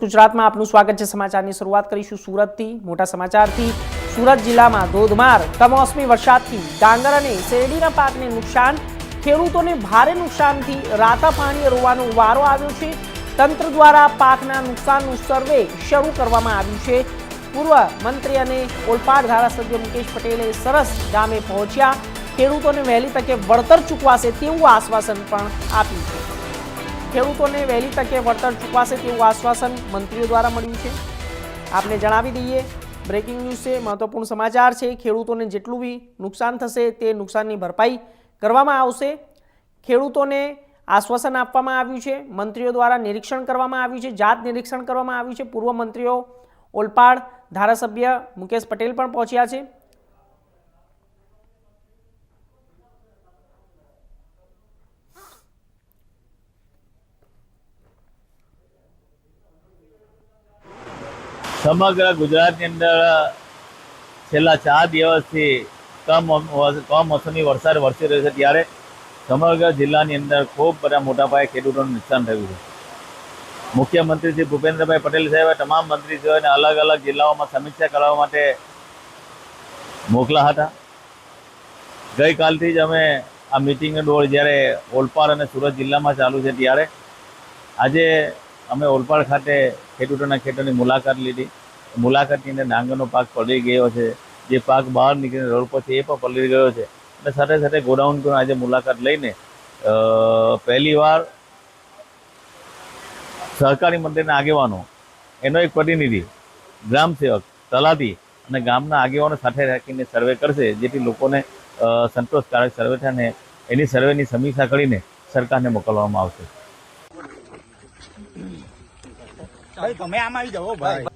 ગુજરાતમાં આપનું સ્વાગત છે સમાચારની શરૂઆત કરીશું સુરતથી, મોટા સમાચારથી. સુરત જિલ્લામાં ધોધમાર, કમોસમી વરસાદથી ડાંગર અને શેરડીના પાકને નુકસાન, ખેડૂતોને ભારે નુકસાનથી રાતા પાણીએ રોવાનો વારો આવ્યો છે. તંત્ર દ્વારા પાકના નુકસાનનું સર્વે શરૂ કરવામાં આવ્યું છે. પૂર્વ મંત્રી અને ઓલપાડ ધારાસભ્ય મુકેશ પટેલે સરસ ગામે પહોંચ્યા. ખેડૂતોને વહેલી તકે વળતર ચૂકવાશે તેવું આશ્વાસન પણ આપ્યું છે. ખેડૂતોને વહેલી તકે વળતર ચૂકવાશે તેવું આશ્વાસન મંત્રીઓ દ્વારા મળ્યું છે. આપને જણાવી દઈએ બ્રેકિંગ ન્યૂઝ છે, મહત્વપૂર્ણ સમાચાર છે, ખેડૂતોને જેટલું બી નુકસાન થશે તે નુકસાનની ભરપાઈ કરવામાં આવશે. ખેડૂતોને આશ્વાસન આપવામાં આવ્યું છે, મંત્રીઓ દ્વારા નિરીક્ષણ કરવામાં આવ્યું છે, જાત નિરીક્ષણ કરવામાં આવ્યું છે. પૂર્વ મંત્રીઓ ઓલપાડ ધારાસભ્ય મુકેશ પટેલ પણ પહોંચ્યા છે. સમગ્ર ગુજરાતની અંદર છેલ્લા ચાર દિવસથી કમ કમોસમી વરસાદ વરસી રહ્યો છે. ત્યારે સમગ્ર જિલ્લાની અંદર ખૂબ બધા મોટા પાયે ખેડૂતોને નુકસાન થયું છે. મુખ્યમંત્રી શ્રી ભૂપેન્દ્રભાઈ પટેલ સાહેબે તમામ મંત્રીશ્રીઓને અલગ અલગ જિલ્લાઓમાં સમીક્ષા કરવા માટે મોકલા હતા. ગઈકાલથી જ અમે આ મિટિંગનો દોર જ્યારે ઓલપાડ અને સુરત જિલ્લામાં ચાલુ છે ત્યારે આજે અમે ઓલપાડ ખાતે ખેડૂતોના ખેતરની મુલાકાત લીધી. મુલાકાતની અંદર ડાંગરનો પાક પલળી ગયો છે. જે પાક બહાર નીકળીને રોડ પરથી એ પણ પલળી ગયો છે. અને સાથે સાથે ગોડાઉન આજે મુલાકાત લઈને પહેલીવાર સહકારી મંત્રીના આગેવાનો, એનો એક પ્રતિનિધિ, ગ્રામ સેવક, તલાટી અને ગામના આગેવાનો સાથે રાખીને સર્વે કરશે, જેથી લોકોને સંતોષકારક સર્વે થાય ને એની સર્વેની સમીક્ષા કરીને સરકારને મોકલવામાં આવશે. ભાઈ તમે આમાં આવી જાઓ ભાઈ.